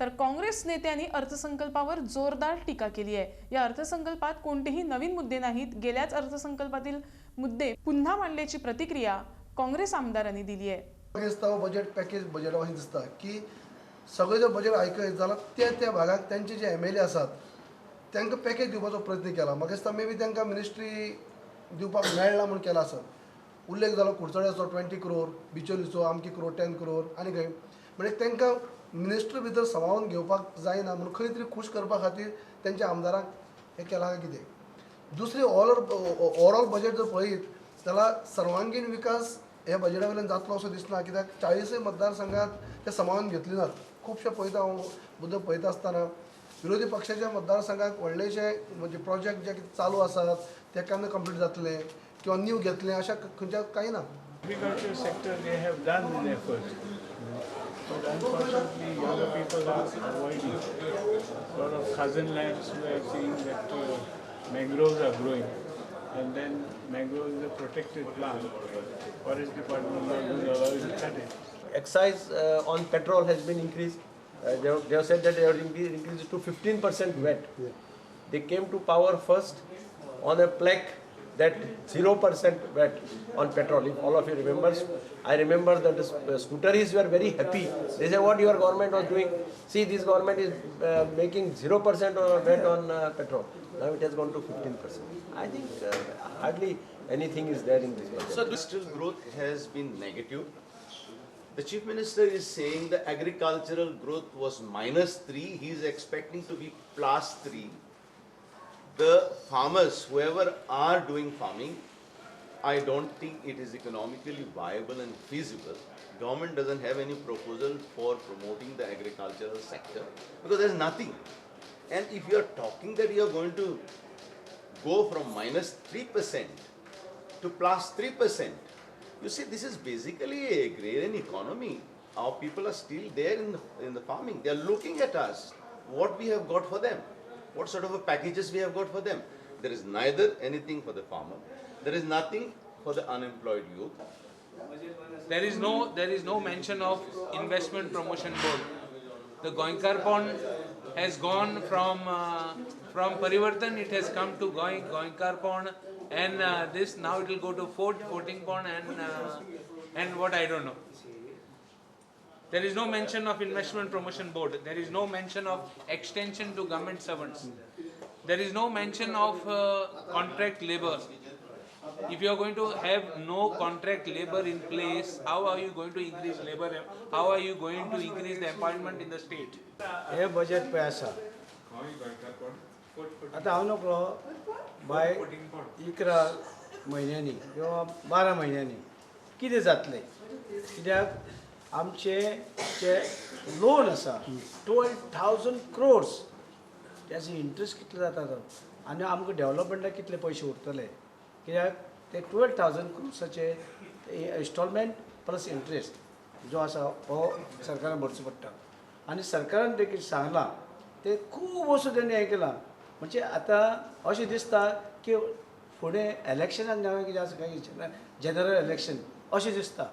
तर काँग्रेस नेत्यांनी अर्थसंकल्पावर जोरदार टीका केली आहे. या अर्थसंकल्पात कोणतेही नवीन मुद्दे नाहीत. गेल्याच अर्थसंकल्पातील मुद्दे पुन्हा मांडल्याची प्रतिक्रिया काँग्रेस आमदारांनी दिली आहे. बजेट पॅकेज बजेटा दिसता की सगळे जो बजेट आयकयत जाल्यार त्या त्या भागात त्यांचे जे एम एल ए आसात तांकां पॅकेज दिवपाचो प्रयत्न केला. म्हाका दिसता मे बी तांकां मिनिस्ट्री दिवपाक मेळना म्हूण केला आसत उल्लेख जालो कुडचड्याचो ट्वेंटी क्रोर बिचोलीचो अमकी क्रोर टेन क्रोर आनी खंय म्हणजे तांकां मिनिस्टर भितर सांबाळून घेवपाक जायना म्हणून खंय तरी खूश करपा खातीर तेंच्या आमदारांक हें केलां काय कितें? दुसरी ऑल ओवरऑल बजेट जर पळयत जाल्यार सर्वांगीण विकास ह्या बजेटा वयल्यान जातलो असो दिसना. कित्याक? चाळीसय मतदारसंघात ते सांबाळून घेतले नात. खुबशे पळयता हांव मुद्दे पळयता आसतना. विरोधी पक्षाच्या मतदारसंघाक व्हडलेशे म्हणजे प्रोजेक्ट जे कितें चालू आसात ते केन्ना कंप्लीट जातले किंवा न्यू घेतले अशा खंयच्या कांय ना. Sector they have done an effort. But unfortunately, younger people are avoiding. A lot of cousin lands we are seeing that uh, mangroves are growing. And then mangrove is a protected plant. Forest department will allow you to cut it. excise uh, on petrol has been increased. Uh, they, have, they have said that they have increased, increased to 15% VAT. They came to power first on a plaque that 0% VAT on petrol. If all of you remember, I remember that the uh, scooteries were very happy. They said what your government was doing. See, this government is uh, making 0% on VAT on uh, petrol. Now it has gone to 15%. I think uh, hardly anything is there in this budget. So industrial growth has been negative. The chief minister is saying the agricultural growth was minus three. He is expecting to be plus three. The farmers, whoever are doing farming, I don't think it is economically viable and feasible. Government doesn't have any proposal for promoting the agricultural sector because there's nothing. And if you are talking that you are going to go from minus minus three percent to plus 3%. You see, this is basically a agrarian economy. Our people are still there in the, in the farming. They are looking at us, what we have got for them, what sort of a packages we have got for them. There is neither anything for the farmer, there is nothing for the unemployed youth. There is no there is no mention of investment promotion board. The Goinkar pond has gone from uh, from Parivartan. It has come to Goin Goinkar pond, and uh, this now it will go to Fort Forting pond and uh, and what I don't know. There is no mention of investment promotion board. There is no mention of extension to government servants. There is no mention of uh, contract labor. If you are going to have no contract labor in place, how are you going to increase labor? How are you going to increase the employment in the state? हे budget पळय आसा आतां हांव नकळो bye इकरा म्हयन्यांनी किंवा बारा म्हयन्यांनी कितें जातलें कित्याक आमचे जे लोन आसा ट्वेल्व थावजंड क्रोर्स त्याचे इंट्रस्ट कितलो जाता तो आनी आमकां डेवलॉपमेंटाक कितले पयशे उरतले? कित्याक? ते ट्वेल्व थावजंड क्रोर्साचे इन्स्टॉलमेंट प्लस इंट्रस्ट जो आसा हो सरकारान भरचो पडटा. आनी सरकारान देखील सांगलां ते खूब वस्तू तेणी हें केलां. म्हणजे आतां अशें दिसता की फुडें इलेक्शनान नवें कितें आसा काय जनरल इलेक्शन अशें दिसता.